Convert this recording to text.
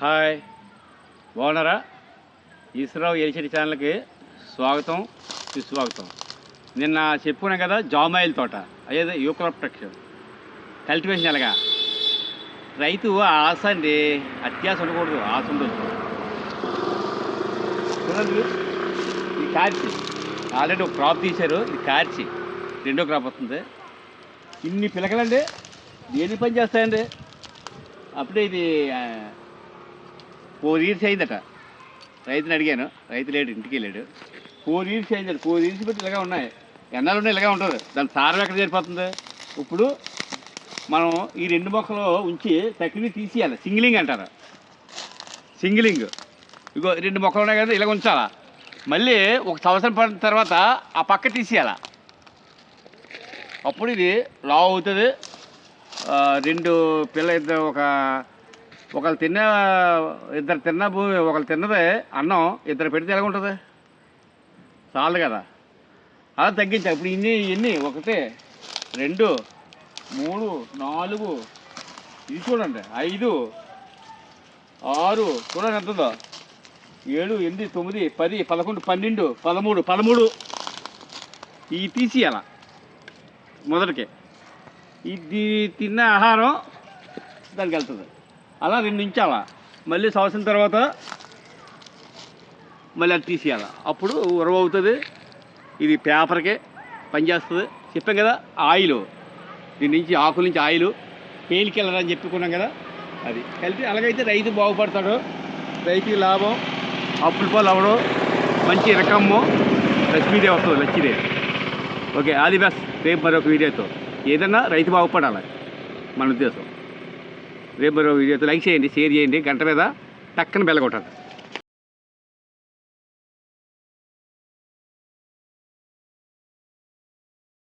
Hi. బాగున్నారా? ఈశ్వరరావు ఏలిచెడి ఛానల్కి స్వాగతం సుస్వాగతం. నిన్న చెప్పుకున్నాం కదా జామాయిల్ తోట. అదే యూకల ప్రొటెక్షన్. కల్టివేషన్ ఎలాగా? రైతు ఆశ అండి అత్యాశ ఉండకూడదు ఆశ ఉండదు చూడండి ఇది కార్చి. ఆల్రెడీ ఒక క్రాప్ తీశారు ఇది కార్చి. రెండో క్రాప్ వస్తుంది. ఇన్ని పిలకలండి దేని పని చేస్తాయండి? అప్పుడే ఇది ఫోర్ ఇయర్స్ అయిందట. రైతుని అడిగాను. రైతు లేడు ఇంటికి వెళ్ళాడు. ఫోర్ ఇయర్స్ అయిందట. ఫోర్ ఇయర్స్ బట్టి ఇలాగా ఉన్నాయి. ఎన్నాళ్ళు ఉన్నాయి ఇలాగే ఉంటుంది. దాని సారం ఎక్కడ సరిపోతుంది? ఇప్పుడు మనం ఈ రెండు మొక్కలు ఉంచి తక్కిని తీసేయాలి. సింగిలింగ్ అంటారు. సింగిలింగ్. ఇగో రెండు మొక్కలు ఉన్నాయి కదా ఇలా ఉంచాలా? మళ్ళీ ఒక సంవత్సరం పడిన తర్వాత ఆ పక్క తీసేయాల? అప్పుడు ఇది లావు అవుతుంది. రెండు పిల్ల ఇద్దరు ఒక ఒకళ్ళు తిన్న ఇద్దరు తిన్న భూమి ఒకళ్ళు తిన్నదే అన్నం ఇద్దరు పెడితే ఎలా ఉంటుంది చాలు కదా. అలా తగ్గించాలి. ఇప్పుడు ఇన్ని ఇన్ని ఒకటి రెండు మూడు నాలుగు ఇది చూడండి ఐదు ఆరు చూడండి ఎంత ఉందో. ఏడు ఎనిమిది తొమ్మిది పది పదకొండు పన్నెండు పదమూడు పదమూడు. ఇవి తీసేయాల మొదటికి. ఇది తిన్న ఆహారం దానికి వెళ్తుంది. అలా రెండు ఇంచాల? మళ్ళీ సంవత్సరం తర్వాత మళ్ళీ అది తీసేయాలి? అప్పుడు ఉరవ అవుతుంది. ఇది పేపర్కి పనిచేస్తుంది. చెప్పాం కదా ఆయిల్. దీని నుంచి ఆకుల నుంచి ఆయిల్ పేలికి అని చెప్పుకున్నాం కదా అది. కలిపి అలాగైతే రైతు బాగుపడతాడు. రైతుకి లాభం అప్పుల పాలు అవ్వడం మంచి రకము లక్ష్మీదేవి వస్తుంది లక్ష్మీదేవి. ఓకే అది బెస్ట్. రేపు మరొక వీడియోతో. ఏదన్నా రైతు బాగుపడాలి మన ఉద్దేశం. రేపు మరో వీడియోతో లైక్ చేయండి షేర్ చేయండి గంట మీద టక్కన బెల్ల కొట్టండి.